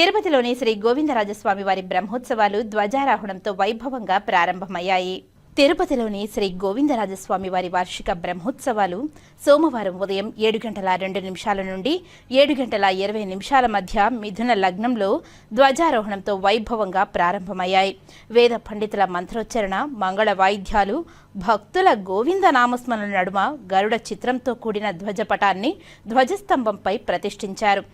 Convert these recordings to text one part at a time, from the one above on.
తిరుపతిలోని శ్రీ గోవిందరాజస్వామి వారి బ్రహ్మోత్సవాలు ధ్వజారోహణంతో వైభవంగా ప్రారంభమయ్యాయి. తిరుపతిలోని శ్రీ గోవిందరాజస్వామి వారి వార్షిక బ్రహ్మోత్సవాలు సోమవారం ఉదయం ఏడు గంటల రెండు నిమిషాల నుండి ఏడు గంటల ఇరవై నిమిషాల మధ్య మిథున లగ్నంలో ధ్వజారోహణంతో వైభవంగా ప్రారంభమయ్యాయి. వేద పండితుల మంత్రోచ్చరణ మంగళ వాయిద్యాలు భక్తుల గోవింద నామస్మరణ నడుమ గరుడ చిత్రంతో కూడిన ధ్వజపటాన్ని ధ్వజస్తంభంపై ప్రతిష్ఠించారు.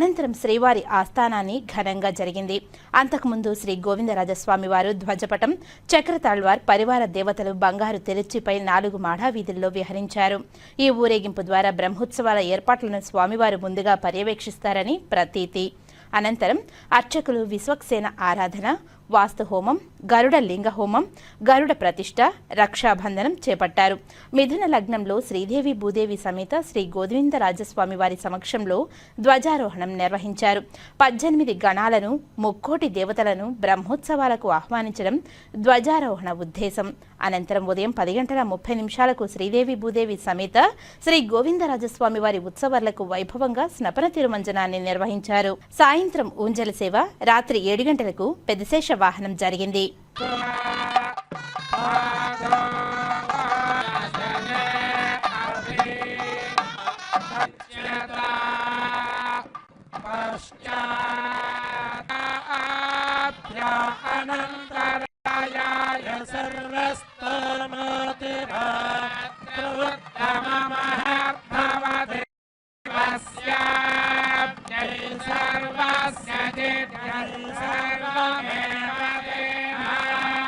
అనంతరం శ్రీవారి ఆస్థానాన్ని ఘనంగా జరిగింది. అంతకుముందు శ్రీ గోవిందరాజస్వామి వారు ధ్వజపటం చక్రతాళ్వార్ పరివార దేవతలు బంగారు తెరుచిపై నాలుగు మాడా వీధుల్లో విహరించారు. ఈ ఊరేగింపు ద్వారా బ్రహ్మోత్సవాల ఏర్పాట్లను స్వామివారు ముందుగా పర్యవేక్షిస్తారని ప్రతీతి. అనంతరం అర్చకులు విశ్వక్సేన ఆరాధన వాస్తు హోమం గరుడ లింగ హోమం గరుడ ప్రతిష్ట రక్షాబంధనం చేపట్టారు. మిథున లగ్నంలో శ్రీదేవి భూదేవి సమేత శ్రీ గోవిందరాజస్వామి వారి సమక్షంలో ధ్వజారోహణం నిర్వహించారు. పద్దెనిమిది గణాలను ముక్కోటి దేవతలను బ్రహ్మోత్సవాలకు ఆహ్వానించడం ధ్వజారోహణ ఉద్దేశం. అనంతరం ఉదయం పది గంటల ముప్పై నిమిషాలకు శ్రీదేవి భూదేవి సమేత శ్రీ గోవిందరాజస్వామి వారి ఉత్సవాలకు వైభవంగా స్నపన తిరుమంజనాన్ని నిర్వహించారు. సాయంత్రం ఊంజల సేవ రాత్రి ఏడు గంటలకు పెద్దశేష వాహనం జరిగింది Yes,